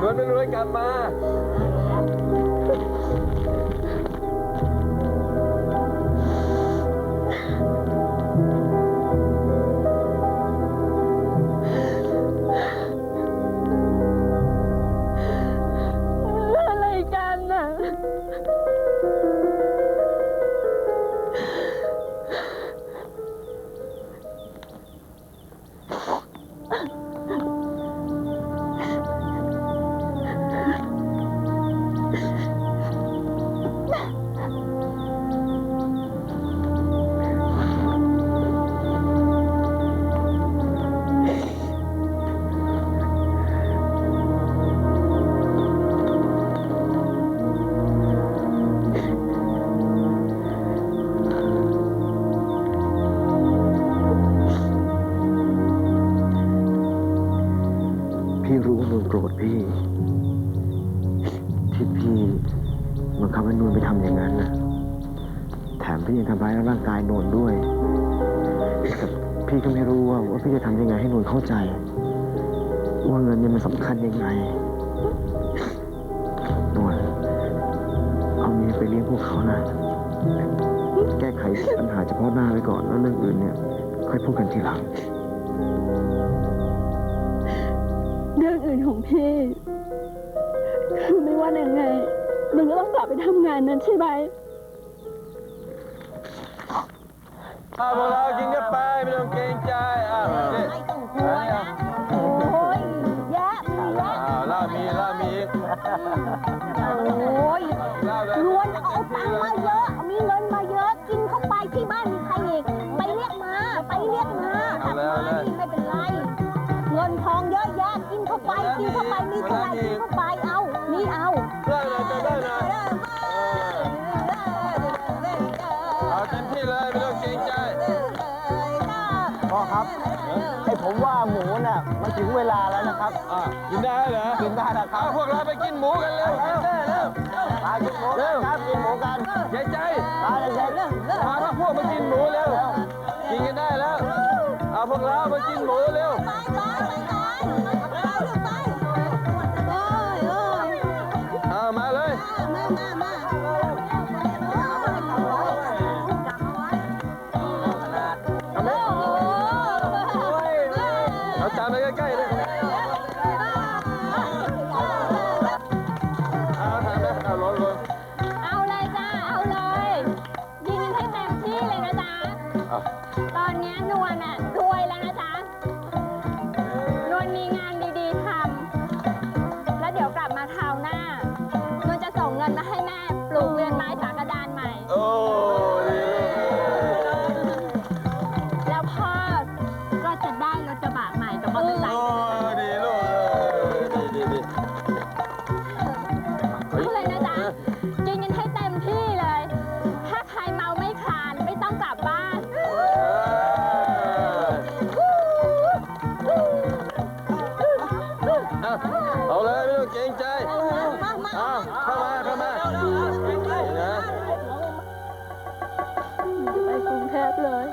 นวลไม่รวยกลับมา พี่ยังทำร้ายร่างกายนวลด้วย พี่ก็ไม่รู้ว่าว่าพี่จะทำยังไงให้นวลเข้าใจ ว่าเงินเนี่ยมันสำคัญยังไงนวลเอาเมียไปเลี้ยงพวกเขานะแก้ไขปัญหาเฉพาะหน้าไว้ก่อนแล้วเรื่องอื่นเนี่ย ค่อยพูดกันทีหลัง เรื่องอื่นของพี่คือไม่ว่ายังไงมึงก็ต้องกลับไปทำงานนั้นใช่ไหม อาพวกเรากินกันไปไม่ต้องเกรงใจอ่านี่ไม่ต้องกลัวนะ โอ้ยแยะมีแยะอ่าล่ามีล่ามีโอ้ยล่าเลยนวลเอาตังค์มาเยอะ มีเงินมาเยอะ กินเข้าไปที่บ้านมีใครอีก ไปเรียกมา ไปเรียกมาทำมานี่ไม่เป็นไร เงินทองเยอะแยะ กินเข้าไป กินเข้าไป มีเท่าไหร่กินเข้าไป เอา นี่เอา ได้นะจะได้นะ ถึงเวลาแล้วนะครับอ่ากินได้เหรอกินได้แล้วครัเอาบพวกเราไปกินหมูกันเร็วกินได้เร็วมากินหมูกันครับกินหมูกันยายใจมาเลยเร็วพาพวกมากินหมูเร็วกินกันได้แล้วเอาพวกเรามากินหมูเร็วเอ ใจเอาเข้ามาเข้ามานี่นะไปกรุงเทพเลย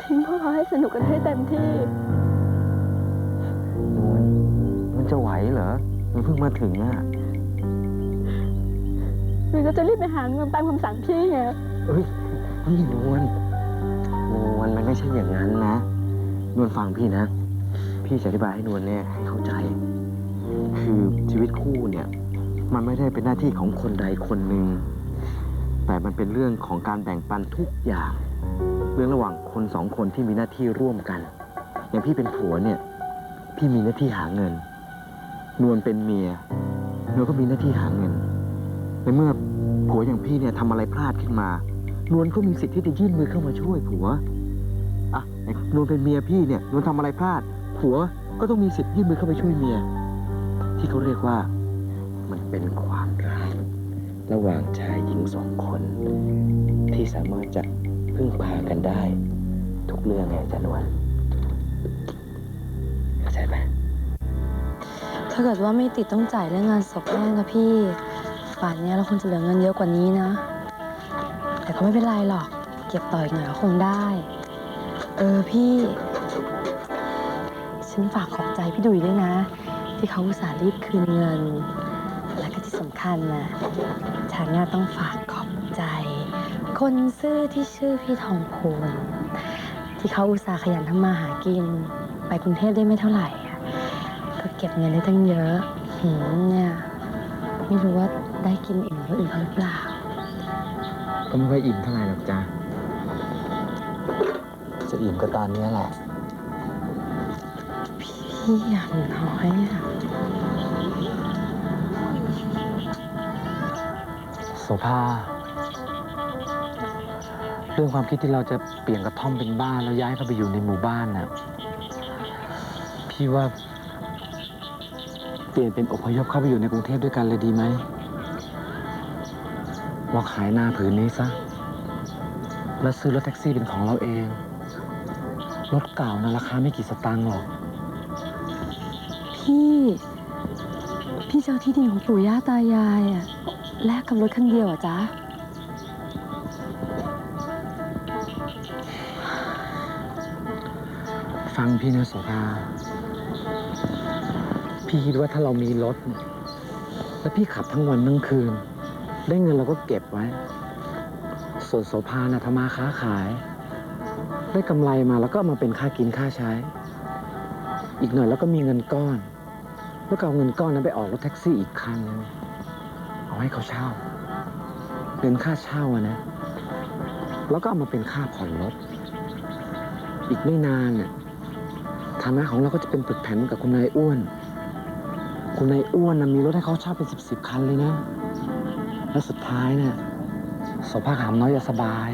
ทิ้งพวกเขาให้สนุกกันให้เต็มที่นวลมันจะไหวเหรอ มันเพิ่งมาถึงอะหรือก็จะรีบไปหาเงินตามคำสั่งพี่ไงเอ้ยนี่นวลนวลมันไม่ใช่อย่างนั้นนะ นวลฟังพี่นะ พี่จะอธิบายให้นวลเนี่ยให้เข้าใจ คือชีวิตคู่เนี่ย มันไม่ได้เป็นหน้าที่ของคนใดคนหนึ่ง แต่มันเป็นเรื่องของการแบ่งปันทุกอย่าง เรื่องระหว่างคนสองคนที่มีหน้าที่ร่วมกัน อย่างพี่เป็นผัวเนี่ย พี่มีหน้าที่หาเงิน นวลเป็นเมียนวลก็มีหน้าที่หาเงิน ในเมื่อผัวอย่างพี่เนี่ยทำอะไรพลาดขึ้นมา นวลก็มีสิทธิ์ที่จะยื่นมือเข้ามาช่วยผัวอะนวลเป็นเมียพี่เนี่ยนวลทำอะไรพลาด ผัวก็ต้องมีสิทธิ์ยื่นมือเข้าไปช่วยเมีย ที่เขาเรียกว่า มันเป็นความรักระหว่างชายหญิงสองคน ที่สามารถจะพึ่งพากันได้ ทุกเรื่องไงจ๊ะนวลเข้าใจไหมถ้าเกิดว่าไม่ติดต้องจ่ายเรื่องงานศพแม่นะพี่ป่านเนี้ยเราคงจะเหลือเงินเยอะกว่านี้นะ แต่ก็ไม่เป็นไรหรอก เก็บต่ออีกหน่อยก็คงได้ เออพี่ ฉันฝากขอบใจพี่ดุยด้วยนะ ที่เขาอุตส่าห์รีบคืนเงิน และก็ที่สำคัญนะฉันน่ะต้องฝากขอบใจ คนซื่อที่ชื่อพี่ทองพูนที่เขาอุตส่าห์ขยันทำมาหากิน ไปกรุงเทพได้ไม่เท่าไหร่อะก็เก็บเงินได้ตั้งเยอะหืมเนี่ยไม่รู้ว่าได้กินอิ่มกว่าอื่นเขาหรือเปล่า ก็ไม่ค่อยอิ่มเท่าไหร่หรอกจ้าจะอิ่มก็ตอนนี้แหละ พี่อย่างน้อยอะโสภาเรื่องความคิดที่เราจะเปลี่ยนกระท่อมเป็นบ้านแล้วย้ายเข้าไปอยู่ในหมู่บ้านน่ะพี่ว่า เปลี่ยนเป็นอพยพเข้าไปอยู่ในกรุงเทพด้วยกันเลยดีไหมเราขายนาผืนนี้ซะ แล้วซื้อรถแท็กซี่เป็นของเราเอง รถเก่านะราคาไม่กี่สตางค์หรอก พี่ พี่เจะเอาที่ดินของปู่ย่าตายายอะแลกกับรถคันเดียวเหรอะจ๊ะ ฟังพี่นะโสภาพี่คิดว่าถ้าเรามีรถแล้วพี่ขับทั้งวันทั้งคืน ได้เงินเราก็เก็บไว้ ส่วนโสภานะทำมาค้าขาย ได้กำไรมาแล้วก็มาเป็นค่ากินค่าใช้ อีกหน่อยแล้วก็มีเงินก้อน แล้วก็เอาเงินก้อนนั้นไปออกรถแท็กซี่อีกคันนึงเอาให้เขาเช่าเป็นค่าเช่าอะนะ แล้วก็เอามาเป็นค่าผ่อนรถ อีกไม่นานน่ะฐานะของเราก็จะเป็นตึกแผ่นกับคุณนายอ้วน คุณนายอ้วนนะมีรถให้เขาเช่าเป็นสิบสิบคันเลยนะ แล้วสุดท้ายเนี่ยสภาพหามน้อยจะสบาย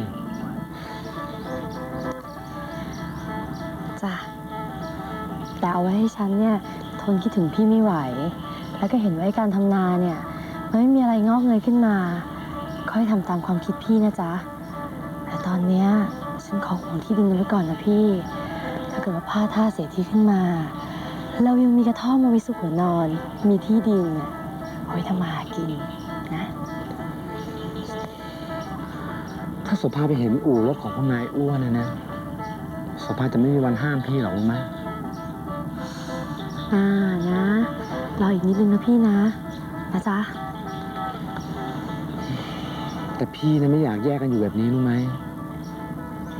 จ้ะแต่เอาไว้ให้ฉันเนี่ย ทนคิดถึงพี่ไม่ไหว แล้วก็เห็นว่าไอ้การทำนาเนี่ยมันไม่มีอะไรงอกเงยขึ้นมา ค่อยทำตามความคิดพี่นะจ๊ะ แต่ตอนเนี้ยฉันขอห่วงที่ดินไว้ก่อนนะพี่ ถ้าเกิดว่าพลาดท่าเสียที่ขึ้นมา เรายังมีกระท่อมมาไว้สุขหัวนอน มีที่ดินน่ะเอาไว้ทำมาหากินนะ ถ้าโสภาไปเห็นอู่รถของคุณนายอ้วนนะนะโสภาจะไม่มีวันห้ามพี่หรอกรู้ไหม อ่านะรออีกนิดนึงนะพี่นะ นะจ๊ะ แต่พี่นะไม่อยากแยกกันอยู่แบบนี้รู้ไหม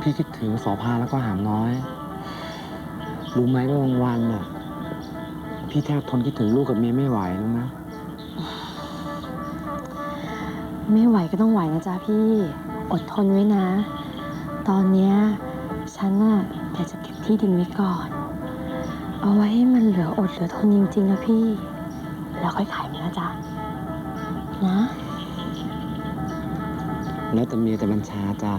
พี่คิดถึงโสภาแล้วก็หามน้อย รู้ไหมว่าบางวันน่ะ พี่แทบทนคิดถึงลูกกับเมียไม่ไหวรู้ไหมไม่ไหวก็ต้องไหวนะจ๊ะพี่ อดทนไว้นะ ตอนเนี้ยฉันน่ะอยากจะเก็บที่ดินไว้ก่อน เอาไว้ให้มันเหลืออดเหลือทนจริงๆนะพี่ แล้วค่อยขายมันนะจ๊ะ นะ แล้วแต่เมียแต่บัญชาจ้า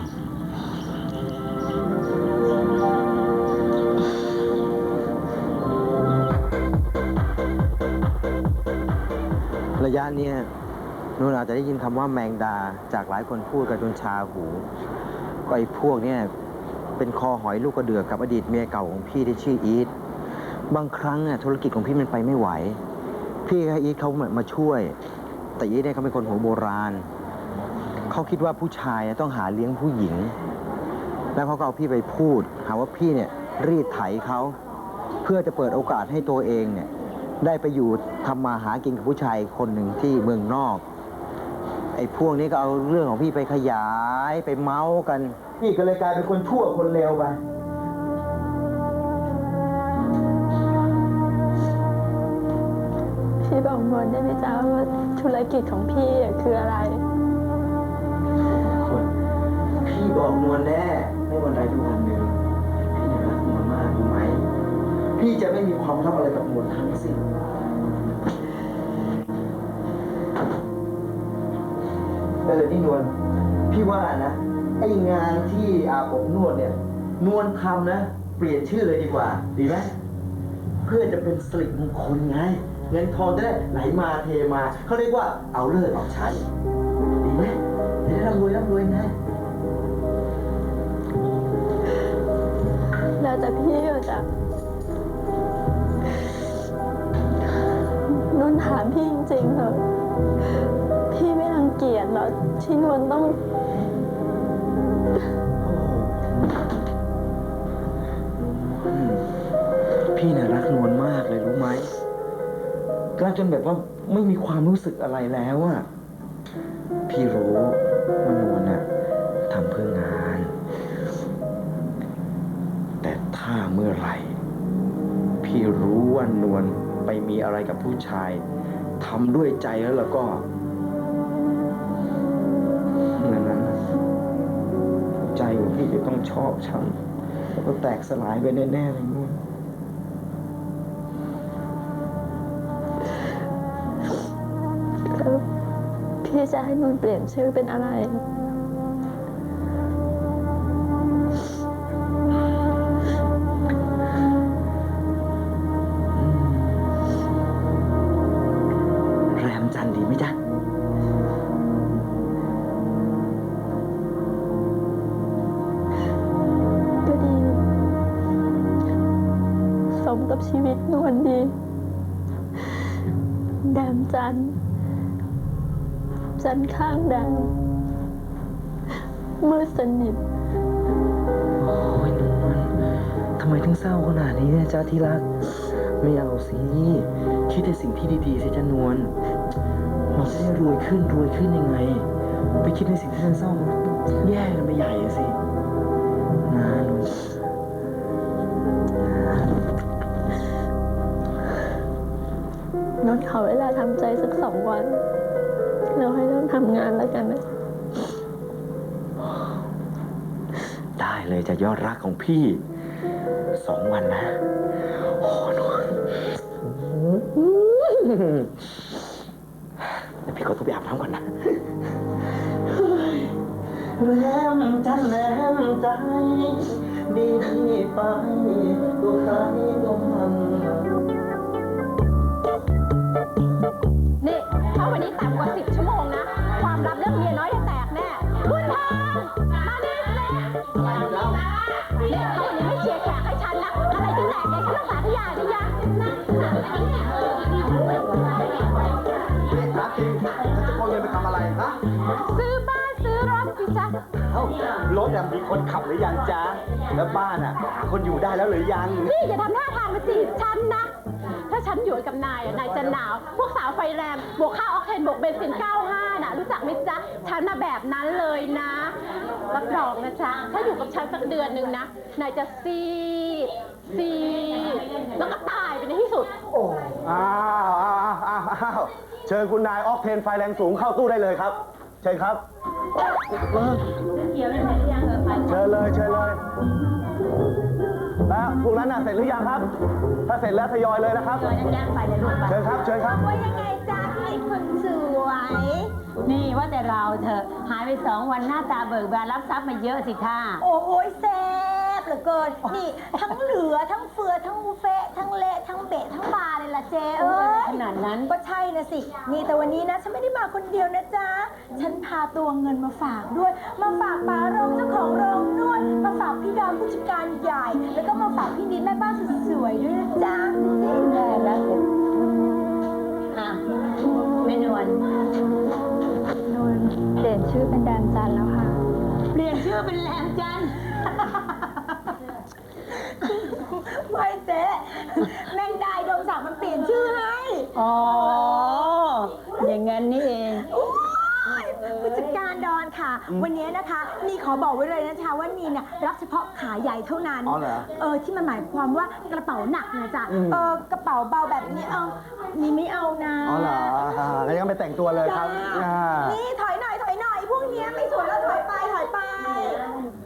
ระยะเนี้ยนุ่นอาจจะได้ยินคำว่าแมงดาจากหลายคนพูดกันจนชาหู ก็ไอ้พวกเนี่ยเป็นคอหอยลูกกระเดือกกับอดีตเมียเก่าของพี่ที่ชื่ออีท บางครั้งน่ะธุรกิจของพี่มันไปไม่ไหว พี่ให้อีทเขาเหมือนมาช่วย แต่อีทเนี่ยเขาเป็นคนหัวโบราณ เขาคิดว่าผู้ชายเนี่ยต้องหาเลี้ยงผู้หญิง แล้วเขาก็เอาพี่ไปพูด หาว่าพี่เนี่ยรีดไถเขาเพื่อจะเปิดโอกาสให้ตัวเองเนี่ยได้ไปอยู่ทำมาหากินกับผู้ชายคนหนึ่งที่เมืองนอก ไอ้พวกนี้ก็เอาเรื่องของพี่ไปขยายไปเมาส์กัน พี่ก็เลยกลายเป็นคนชั่วคนเลวไป พี่บอกนวลได้ไหมจ๊ะว่าธุรกิจของพี่คืออะไรพี่บอกนวลแน่ให้วันใดทุกวันหนึ่งพี่รักนวลมากรู้ไหม พี่จะไม่มีความลับอะไรกับนวลทั้งสิ้นเออนี่นวลพี่ว่านะไอ้งานที่อาบอบนวดเนี่ย นวลทำนะ เปลี่ยนชื่อเลยดีกว่า ดีไหมเพื่อจะเป็นสิริมงคลไง เงินทองจะได้ไหลมาเทมาเขาเรียกว่าเอาเลิกเอาใช้ดีไหมจะได้ร่ำรวยร่ำรวยไงแล้วแต่พี่อะจ้ะนุ่นถามพี่จริงๆเถอะพี่ไม่รังเกียจเหรอที่นวลต้อง จนแบบว่าไม่มีความรู้สึกอะไรแล้วอะพี่รู้ว่านวลน่ะทำเพื่องาน แต่ถ้าเมื่อไหร่ พี่รู้ว่านวลไปมีอะไรกับผู้ชายทำด้วยใจแล้วแล้วก็นั่นนั้นใจของพี่จะต้องชอบช้ำแล้วก็แตกสลายไปแน่ๆเลยนวล จะให้นนท์เปลี่ยนชื่อเป็นอะไร แรมจันทร์ดีไหมจ๊ะ ก็ดี สมกับชีวิตนวลดี แดมจันทร์ จันทร์ข้างแดงมืดสนิท โอ้ยนวลทำไมถึงเศร้าขนาดนี้เนี่ยจ๊ะที่รัก ไม่เอาสิ คิดแต่สิ่งที่ดีๆสิจ๊ะนวลเราจะได้รวยขึ้นรวยขึ้นยังไง ไปคิดในสิ่งที่เศร้าๆมันแย่กันไปใหญ่อะสินะนวลนนท์ขอเวลาทำใจสักสองวัน เราให้เริ่มทำงานแล้วกันนะ ได้เลยจะยอดรักของพี่ สองวันนะ โอ้นวลเดี๋ยวพี่ก็ต้องไปอาบน้ำก่อนนะแล้วจันแล้วใจดีไปตัวใครก็มันนี่ นนี้ต่ำกว่าสิบชั่วโมงนะ ความลับเรื่องเมียน้อยจะแตกแน่คุณทองมานี่สินี่ถ้าวันนี้ไม่เชียร์แขกให้ฉันนะ อะไรจะแตกเนี่ยฉันรักษาทุกอย่างนะยะรักจริงจะจะโกงเงินไปทำอะไรฮะซื้อบ้านซื้อรถสิจ๊ะเอ้ารถอะมีคนขับหรือยังจ๊ะแล้วบ้านอะหาคนอยู่ได้แล้วหรือยัง นี่อย่าทำท่าทางมาจีบฉันนะ ถ้าฉันอยู่กับนายอะนายจะหนาว พวกสาวไฟแรงบวกค่าออกเทนบวกเบนซิน 95 น่ะ รู้จักไหมจ๊ะ ฉันน่ะแบบนั้นเลยนะ รับรองนะจ๊ะ ถ้าอยู่กับฉันสักเดือนหนึ่งนะ นายจะซีดซีดแล้วก็ตายไปในที่สุด อ้าวอ้าวอ้าวอ้าวเชิญคุณนายออกเทนไฟแรงสูงเข้าตู้ได้เลยครับ เชิญครับ เชิญเลย เชิญเลย แล้วพวกนั้นน่ะเสร็จหรือยังครับ ถ้าเสร็จแล้วทยอยเลยนะครับเชิญครับเชิญครับ ว่ายังไงจ๊ะพี่คนสวย นี่ว่าแต่เราเถอะหายไปสองวันหน้าตาเบิกบานรับทรัพย์มาเยอะสิท่า โอ้โหแซ่บ เหลือเกิน นี่ทั้งเหลือทั้งเฟือทั้งบุฟเฟ่ทั้งเละทั้งเบะทั้งบาเลยล่ะเจ๊เอ้ยขนาดนั้นก็ใช่นะสิ นี่แต่วันนี้นะ ฉันไม่ได้มาคนเดียวนะจ๊ะ ฉันพาตัวเงินมาฝากด้วย มาฝากป้าโรงเจ้าของโรงนวดมาฝากพี่ดอมผู้จัดการใหญ่ แล้วก็มาฝากพี่นิดแม่บ้านสุดสวยด้วยนะจ๊ะน่ารักเลยอะแม่นวลนวลเปลี่ยนชื่อเป็นแดมจันทร์แล้วค่ะ เปลี่ยนชื่อเป็นแรมจันทร์ ไม่เจ๊แมงดายดงศักดิ์มันเปลี่ยนชื่อให้ อ๋อ อย่างงั้นนี่เองโอ้ยผู้จัดการดอนค่ะ วันนี้นะคะนี่ขอบอกไว้เลยนะคะว่านี่เนี่ยรับเฉพาะขาใหญ่เท่านั้น อ๋อเหรอ เออที่มันหมายความว่ากระเป๋าหนักนะจ๊ะอืมเออกระเป๋าเบาแบบนี้เออนี่ไม่เอานะอ๋อเหรออ่าแล้วยังไปแต่งตัวเลยครับจ้าอ่านี่ถอยหน่อยถอยหน่อยพวกเนี้ยไม่สวยแล้วถอยไปถอยไป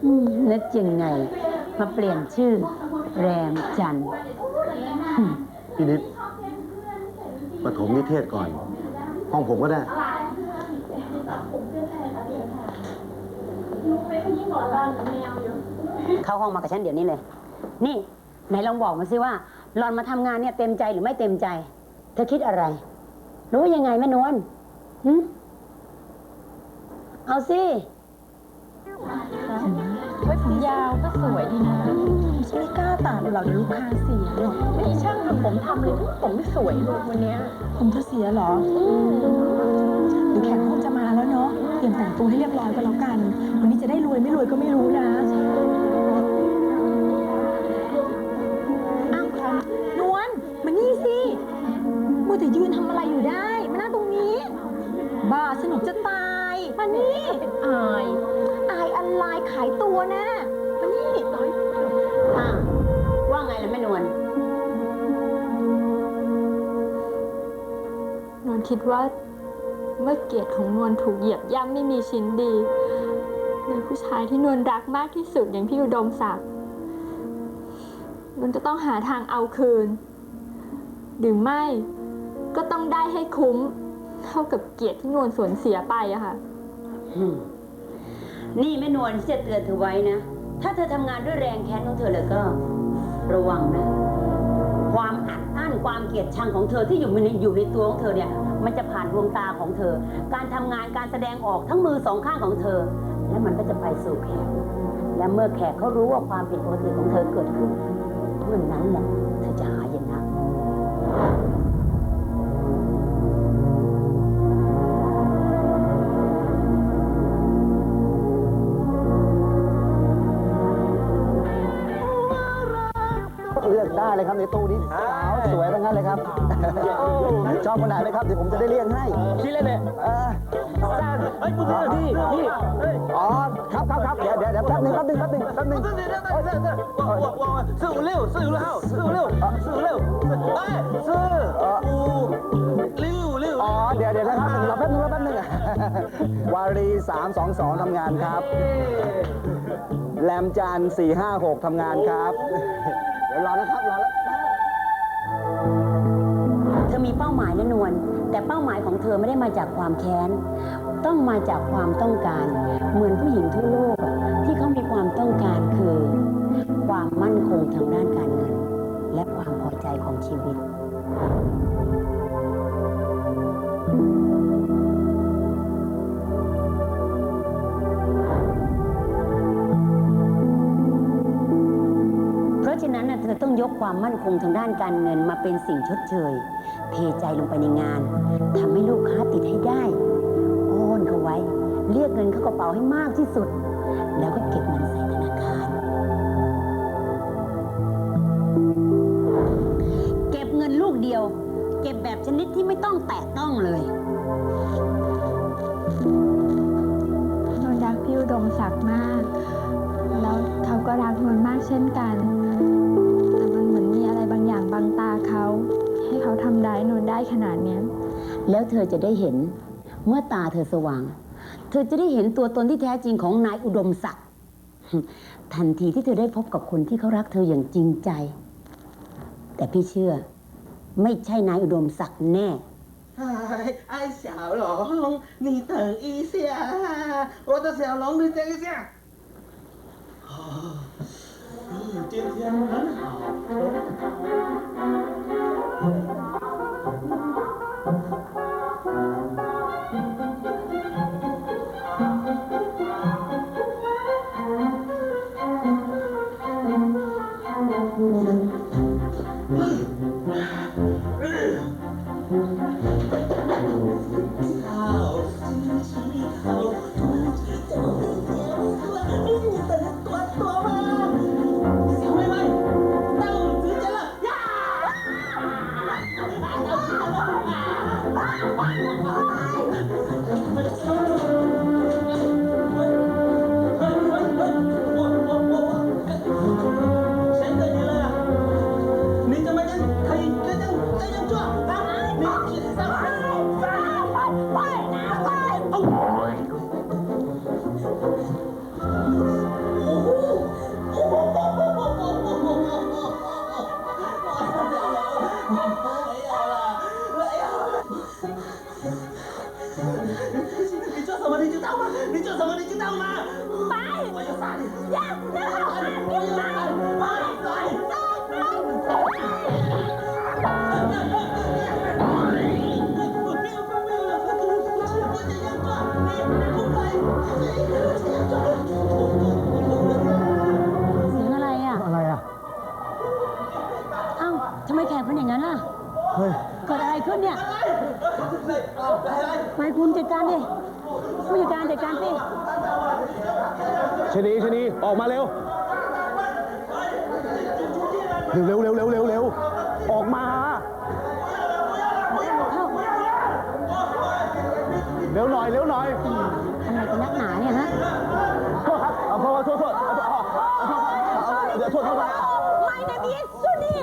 อืมนึกยังไง มาเปลี่ยนชื่อ แรมจันทร์ พี่นิด ปฐมนิเทศก่อน ห้องผมก็ได้ เข้าห้องมากับฉันเดี๋ยวนี้เลย นี่ไหนลองบอกมาสิว่าหลอนมาทำงานเนี่ยเต็มใจหรือไม่เต็มใจ เธอคิดอะไร รู้ยังไงแม่นวลหึเอาสิ ไว้ผมยาวก็สวยดีนะฉันไม่กล้าตัดหรอกเดี๋ยวลูกค้าเสีย หรอกนี่ช่างทำผมทำเลยผมไม่สวยเลยวันเนี้ยผมเธอเสียเหรอหรือแขกคงจะมาแล้วเนาะเตรียมแต่งตัวให้เรียบร้อยก็แล้วกัน วันนี้จะได้รวยไม่รวยก็ไม่รู้นะอ้าวนวลมานี่สิมือแต่ยืนทำอะไรอยู่ได้มานั่งตรงนี้ บ้าสนุกจะตายมานี่อาย อายอะไรขายตัวนะ คิดว่าเมื่อเกียรติของนวลถูกเหยียบย่ำไม่มีชิ้นดีในผู้ชายที่นวลรักมากที่สุดอย่างพี่อุดมศักดิ์นวลจะต้องหาทางเอาคืน หรือไม่ก็ต้องได้ให้คุ้ม เท่ากับเกียรติที่นวลสูญเสียไปอะค่ะ นี่แม่นวลที่จะเตือนเธอไว้นะ ถ้าเธอทำงานด้วยแรงแค้นของเธอแล้วก็ ระวังนะ ความอัดอั้นความเกลียดชังของเธอที่อยู่ในอยู่ในตัวของเธอเนี่ย มันจะผ่านดวงตาของเธอ การทำงานการแสดงออกทั้งมือสองข้างของเธอ และมันก็จะไปสู่แขก และเมื่อแขกเขารู้ว่าความผิดปกติของเธอเกิดขึ้นเมื่อนั้นแหละเธอจะหายนะ เลือกได้เลยครับในตู้นี้สาวสวยทั้งนั้นเลยครับ ชอบคนไหนไหมครับ เดี๋ยวผมจะได้เรียกให้คิดเลยเนี่ยเออเฮ้ยคุณพี่พี่อ๋อครับครับครับเดี๋ยวเดี๋ยวเดี๋ยวแป๊บหนึงแป๊บหนึงแป๊บหนึงแป๊บหนึง 我我我四五六四五六号四五六四五六哎四五六六 อ๋อเดี๋ยวเดี๋ยวนะครับรอแป๊บหนึงรอแป๊บหนึง วารีสามสองสองทำงานครับ แรมจันทร์สี่ห้าหกทำงานครับ เดี๋ยวรอนะครับรอแล้วเธอมีเป้าหมายนะนวลแต่เป้าหมายของเธอไม่ได้มาจากความแค้น ต้องมาจากความต้องการ เหมือนผู้หญิงทั่วโลกอะที่เขามีความต้องการคือ ความมั่นคงทางด้านการเงิน และความพอใจของชีวิต นั้นเธอต้องยกความมั่นคงทางด้านการเงินมาเป็นสิ่งชดเชย เทใจลงไปในงานทำให้ลูกค้าติดให้ได้ โอนเขาไว้ เรียกเงินเข้ากระเป๋าให้มากที่สุด แล้วก็เก็บเงินใส่ธนาคาร เก็บเงินลูกเดียว เก็บแบบชนิดที่ไม่ต้องแตะต้องเลย เธอจะได้เห็นเมื่อตาเธอสว่าง เธอจะได้เห็นตัวตนที่แท้จริงของนายอุดมศักดิ์ ทันทีที่เธอได้พบกับคนที่เขารักเธออย่างจริงใจ แต่พี่เชื่อ ไม่ใช่นายอุดมศักดิ์แน่ 哎哎小龙你等一下我的小龙你等一下哦嗯今天很好好 你做什么你知道吗？你做什么你知道吗？ไป我要杀你！我要杀你！ไปไปเสียงอะไรอ่ะ อะไรอ่ะ เอ้าทำไมแขกเป็นอย่างนั้นล่ะ เฮ้ย เกิดอะไรขึ้นเนี่ย ไปคุณจัดการดิผู้จัดการจัดการสิชนีชนีออกมาเร็ว เร็วเร็วเร็วเร็วเร็วออกมา เร็วหน่อยเร็วหน่อยอะไรกันนักหนาเนี่ยฮะโทษครับเอาโทษโทษโทษเอาโทษโทษโทษไม่นะมิสุนี่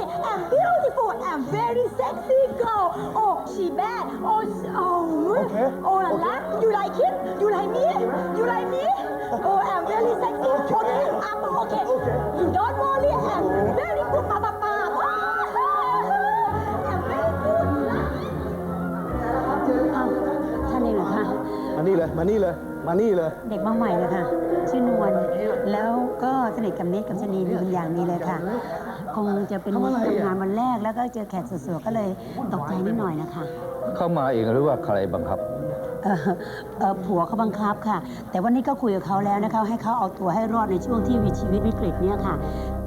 beautiful. I'm very sexy girl. Oh, she bad. Oh, s- oh, Okay. oh la la. You like it? You like me? You like me? Oh, I'm very sexy. Okay, I'm okay. You don't worry. I'm very good, papa. I'm very good. อ้าวท่านเองเหรอคะ มานี่เลย มานี่เลย มานี่เลย เด็กมาใหม่เลยค่ะ ชื่อนวลแล้วก็สนิทกับนิดกับชนีมีบางอย่างนี้เลยค่ะ คงจะเป็นทำอะไรอะทำงานวันแรกแล้วก็เจอแขกสวยๆก็เลยตกใจนิดหน่อยนะคะ เข้ามาเองหรือว่าใครบังคับเออเออผัวเขาบังคับค่ะ แต่วันนี้ก็คุยกับเขาแล้วนะคะ ให้เขาเอาตัวให้รอดในช่วงที่วิชีวิตวิกฤตเนี่ยค่ะ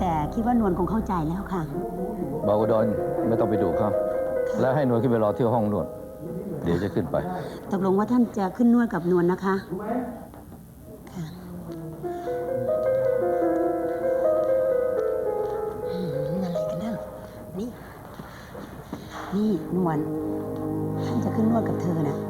แต่คิดว่านวลคงเข้าใจแล้วค่ะ บาวดอนไม่ต้องไปดูเขาแล้วให้หน่วยขึ้นไปรอที่ห้องนวด เดี๋ยวจะขึ้นไป ตกลงว่าท่านจะขึ้นนวดกับนวลนะคะค่ะ นี่นวลท่านจะขึ้นนวดกับเธอนะ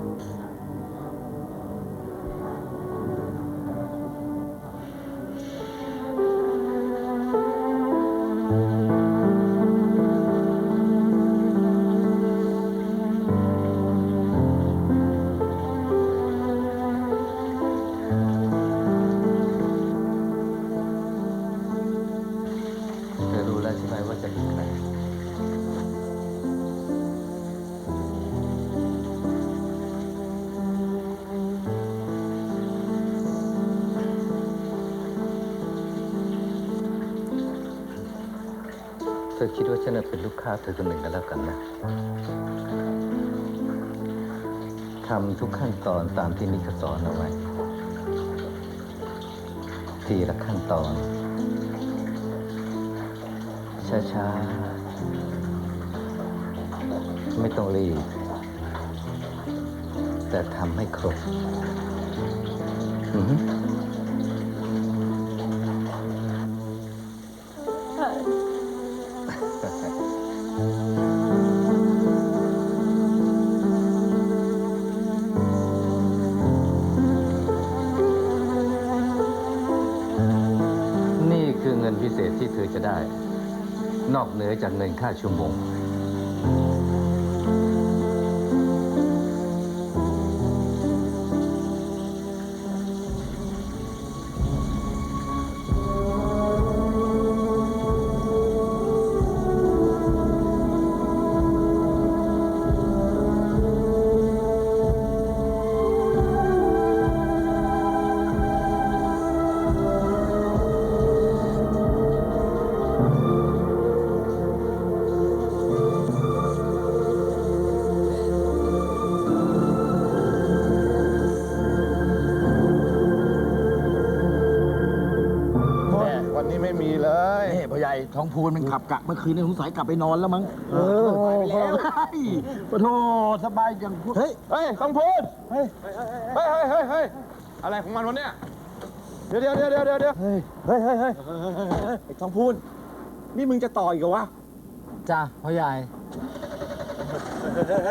ธอคิดว่าฉันเป็นลูกค้าเธอคนหนึ่งกันแล้วกันนะทำทุกขั้นตอนตามที่นิกสอนเอาไว้ ทีละขั้นตอน ช้าๆ ไม่ต้องรีบ แต่ทำให้ครบ อือือจากเงินค่าชั่วโมง อใหญ่ทองพูนมันขับกะเมื่อคืนนี้สงสัยกลับไปนอนแล้วมั้งเออไปแล้วปะโทสบายอย่างเฮ้ยเฮ้ยต้องพูดเฮ้ยเฮ้ยเฮ้ยเฮ้ยเฮ้ยอะไรของมันวะเนี่ยเดี๋ยวเดี๋ยวเดี๋ยวเดี๋ยวเดี๋ยวเฮ้ยเฮ้ยเฮ้ยเฮ้ยไอ้ทองพูนนี่มึงจะต่ออีกเหรอวะจ้าพ่อใหญ่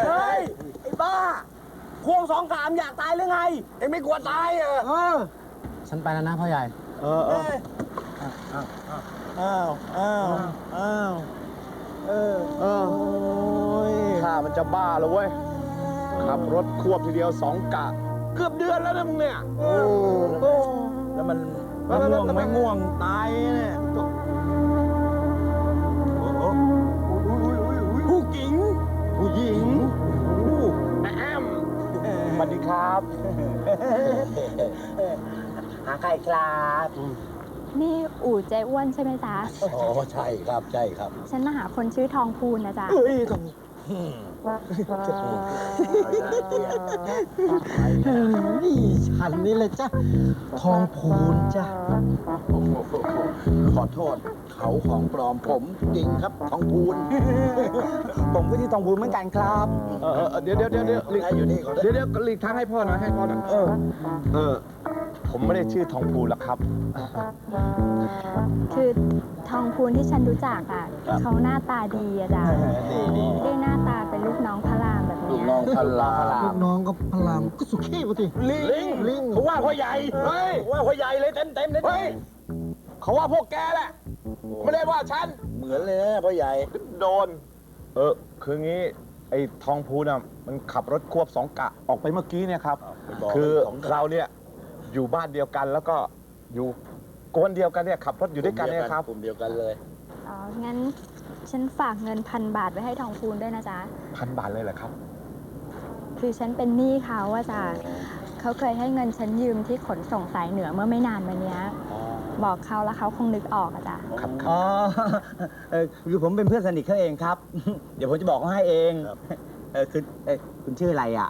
เฮ้ยไอ้บ้าควงสองสามอยากตายหรือไงเอ็งไม่กลัวตายเหรอเออฉันไปแล้วนะพ่อใหญ่เออเออ อ้าวอ้าวอ้าวเออเออโอ้ยข้ามันจะบ้าแล้วเว้ยขับรถควบทีเดียวสองกะ เกือบเดือนแล้วนะมึงเนี่ยโอ้แล้วมันง่วงไม่ง่วงตายเนี่ยผู้หญิง ผู้หญิงแอมสวัสดีครับ หาใครครับ นี่อู่เจ๊อ้วนใช่ไหมจ๊ะ อ๋อใช่ครับใช่ครับฉันมาหาคนชื่อทองพูนนะจ๊ะเฮ้ยทองนี่ฉันนี่เลยจ้ะทองพูนจ้ะขอโทษเขาของปลอมผมจริงครับทองพูนผมก็ที่ทองพูนเหมือนกันครับเออเดี๋ยวเดี๋ยวเดี๋ยวเดี๋ยวอยู่นี่เดี๋ยวเดี๋ยวหลีกทางให้พ่อหน่อยให้พ่อหน่อยเออเออ ผมไม่ได้ชื่อทองพูนหรอกครับ คือทองพูนที่ฉันรู้จักอะเขาหน้าตาดีอะจ๊ะดีดีไม่ได้หน้าตาเป็นลูกน้องพระรามแบบเนี้ยน้องพลาลูกน้องก็พลามก็สุขี้ปะทีลิงลิงเขาว่าพ่อใหญ่เฮ้ยว่าพ่อใหญ่เลยเต็มเต็มเลยเฮ้ยเขาว่าพวกแกแหละไม่ได้ว่าฉันเหมือนเลยนะพ่อใหญ่โดน เออ คืองี้ไอ้ทองพูน่ะมันขับรถควบสองกะออกไปเมื่อกี้เนี่ยครับคือเราเนี่ย อยู่บ้านเดียวกัน แล้วก็อยู่กวนเดียวกันเนี่ยขับรถอยู่ด้วยกันเนี่ยครับกลุ่มเดียวกันเลยอ๋อ งั้นฉันฝากเงินพันบาทไว้ให้ทองพูนด้วยนะจ๊ะ พันบาทเลยเหรอครับ คือฉันเป็นหนี้เขาอะจ้ะเขาเคยให้เงินฉันยืมที่ขนส่งสายเหนือเมื่อไม่นานมาเนี้ย บอกเขาแล้วเขาคงนึกออกอะจ้ะ ครับคอ๋รับอเออคือผมเป็นเพื่อนสนิทเขาเองครับ เดี๋ยวผมจะบอกเขาให้เองเออคือเออคุณชื่ออะไรอะ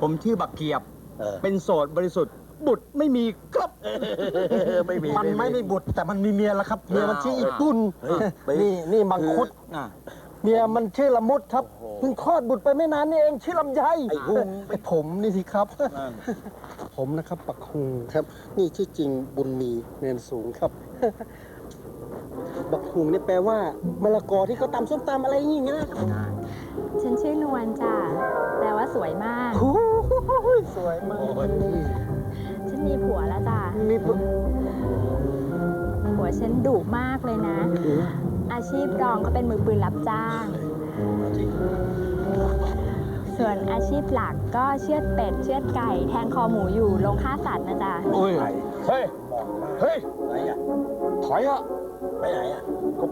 ผมชื่อบักเกียบ เออ เป็นโสดบริสุทธิ์ บุตรไม่มีครับ ไม่มีมันไม่มีบุตรแต่มันมีเมียแล้วครับเมียมันชื่ออีตุนเฮ้ยไป นี่นี่มังคุดอะ เมียมันชื่อละมุดครับเพิ่งคลอดบุตรไปไม่นานนี่เองชื่อลำไยไอ้หุง ไอ้ผมนี่สิครับ ผมนะครับปักคุงครับ นี่ชื่อจริงบุญมีเนินสูงครับ บักคุงนี่แปลว่ามะละกอที่เขาตำส้มตำอะไรอย่างเงี้ยฉันชื่อนวลจ้ะแปลว่าสวยมาก โอ้ยสวยมาก มผัวฉันดุมากเลยนะ อาชีพรองเขาเป็นมือปืนรับจ้าง ส่วนอาชีพหลักก็เชือดเป็ด เชือดไก่ แทงคอหมูอยู่ลงฆ่าสัตว์นะจ๊ะเฮ้ย เฮ้ย เฮ้ย ไหนอะ ถอยอะไปไหนอะก็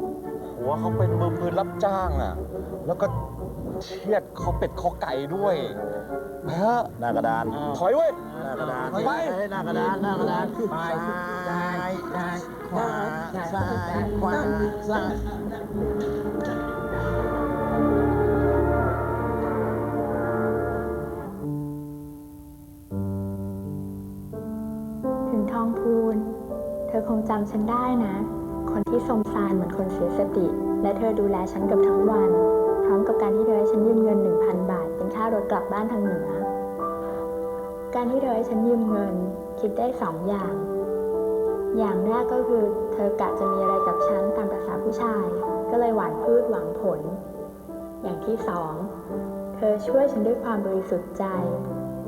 หัวเขาเป็นมือปืนรับจ้างอะแล้วก็เชียดคอเป็ดคอไก่ด้วย ไปเถอะหน้ากระดาน ถอยเว้ย หน้ากระดานถอยไป หน้ากระดาน หน้ากระดานซ้ายซ้ายซ้ายขวาซ้ายขวาซ้ายถึงทองพูน เธอคงจำฉันได้นะ คนที่สมซานเหมือนคนเสียสติ และเธอดูแลฉันเกับทั้งวันพ ร้อมกับการที่เธอให้ฉันยืมเงิน 1,000 บาท เป็นค่ารถกลับบ้านทางเหนือ การที่เธอให้ฉันยืมเงินคิดได้สองอย่าง อย่างแรกก็คือ เธอกะจะมีอะไรกับฉันตามประษาผู้ชาย ก็เลยหวานพืชหวังผล อย่างที่สองเธอช่วยฉันด้วยความบริสุทธิ์ใจ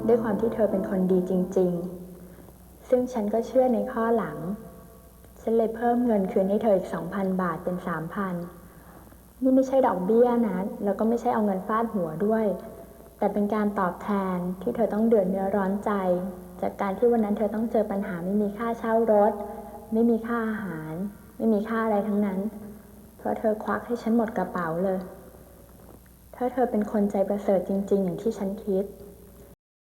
ด้วยความที่เธอเป็นคนดีจริง ๆ ซึ่งฉันก็เชื่อในข้อหลัง ฉันเลยเพิ่มเงินคืนให้เธออีก 2,000 บาทเป็น 3,000 นี่ไม่ใช่ดอกเบี้ยนะแล้วก็ไม่ใช่เอาเงินฟาดหัวด้วย แต่เป็นการตอบแทนที่เธอต้องเดือดเนื้อร้อนใจ จากการที่วันนั้นเธอต้องเจอปัญหาไม่มีค่าเช่ารถ ไม่มีค่าอาหาร ไม่มีค่าอะไรทั้งนั้น เพราะเธอควักให้ฉันหมดกระเป๋าเลย ถ้าเธอเป็นคนใจประเสริฐจริง ๆ อย่างที่ฉันคิด